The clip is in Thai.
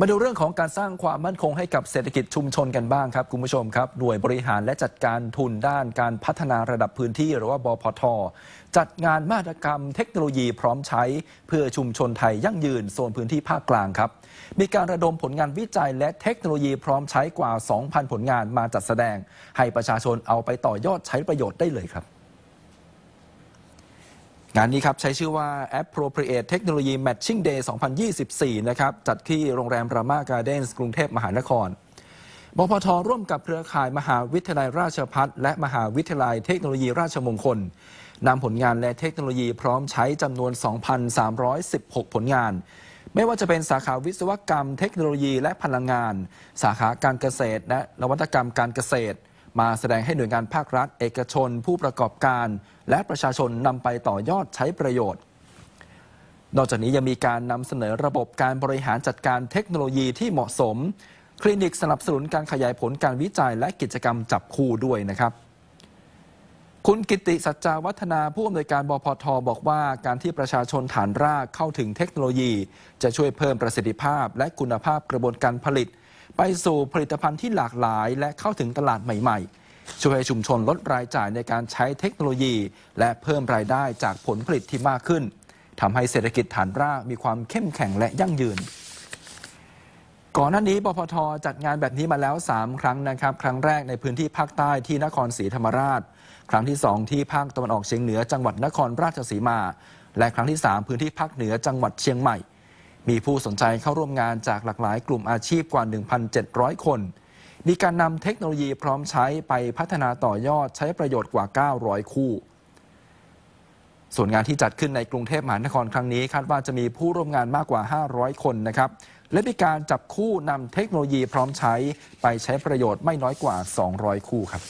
มาดูเรื่องของการสร้างความมั่นคงให้กับเศรษฐกิจชุมชนกันบ้างครับคุณผู้ชมครับ หน่วยบริหารและจัดการทุนด้านการพัฒนาระดับพื้นที่หรือว่าบพท จัดงานมหกรรมเทคโนโลยีพร้อมใช้ เพื่อชุมชนไทยยั่งยืนโซนพื้นที่ภาคกลางครับ มีการระดมผลงานวิจัยและเทคโนโลยีพร้อมใช้กว่า 2,000 ผลงานมาจัดแสดง ให้ประชาชนเอาไปต่อยอดใช้ประโยชน์ได้เลยครับ งานนี้ครับ ใช้ชื่อว่า Appropriate Technology Matching Day 2024 นะครับ จัดที่โรงแรมรามาการ์เดนส์กรุงเทพมหานครบพทร่วมกับเครือข่ายมหาวิทยาลัยราชพัฒและมหาวิทยาลัยเทคโนโลยีราชมงคลนำผลงานและเทคโนโลยีพร้อมใช้จำนวน 2,316 ผลงาน ไม่ว่าจะเป็นสาขาวิศวกรรม เทคโนโลยีและพลังงาน สาขาการเกษตร และนวัตกรรมการเกษตร มาแสดงให้หน่วยงานภาครัฐ เอกชน ผู้ประกอบการ และประชาชนนำไปต่อยอดใช้ประโยชน์ นอกจากนี้ยังมีการนำเสนอระบบการบริหารจัดการเทคโนโลยีที่เหมาะสม คลินิกสนับสนุนการขยายผลการวิจัยและกิจกรรมจับคู่ด้วยนะครับคุณกิติสัจจาวัฒนาผู้อำนวยการบพทบอกว่าการที่ประชาชนฐานรากเข้าถึงเทคโนโลยี จะช่วยเพิ่มประสิทธิภาพและคุณภาพกระบวนการผลิต ไปสู่ผลิตภัณฑ์ที่หลากหลาย และเข้าถึงตลาดใหม่ ๆ ช่วยให้ชุมชนลดรายจ่ายในการใช้เทคโนโลยี และเพิ่มรายได้จากผลผลิตที่มากขึ้นทำให้เศรษฐกิจฐานรากมีความเข้มแข็งและยั่งยืนก่อนหน้านี้บพทจัดงานแบบนี้มาแล้ว 3 ครั้งนะครับ ครั้งแรกในพื้นที่ภาคใต้ที่นครศรีธรรมราช ครั้งที่ 2 ที่ภาคตะวันออกเฉียงเหนือจังหวัดนครราชสีมา และครั้งที่ 3 พื้นที่ภาคเหนือจังหวัดเชียงใหม่ มีผู้สนใจเข้าร่วมงานจากหลากหลายกลุ่มอาชีพกว่า 1,700 คน มีการนำเทคโนโลยีพร้อมใช้ไปพัฒนาต่อยอดใช้ประโยชน์กว่า 900 คู่ ส่วนงานที่จัดขึ้นในกรุงเทพมหานครครั้งนี้ คาดว่าจะมีผู้ร่วมงานมากกว่า 500 คนนะครับ และมีการจับคู่นำเทคโนโลยีพร้อมใช้ไปใช้ประโยชน์ไม่น้อยกว่า 200 คู่ครับ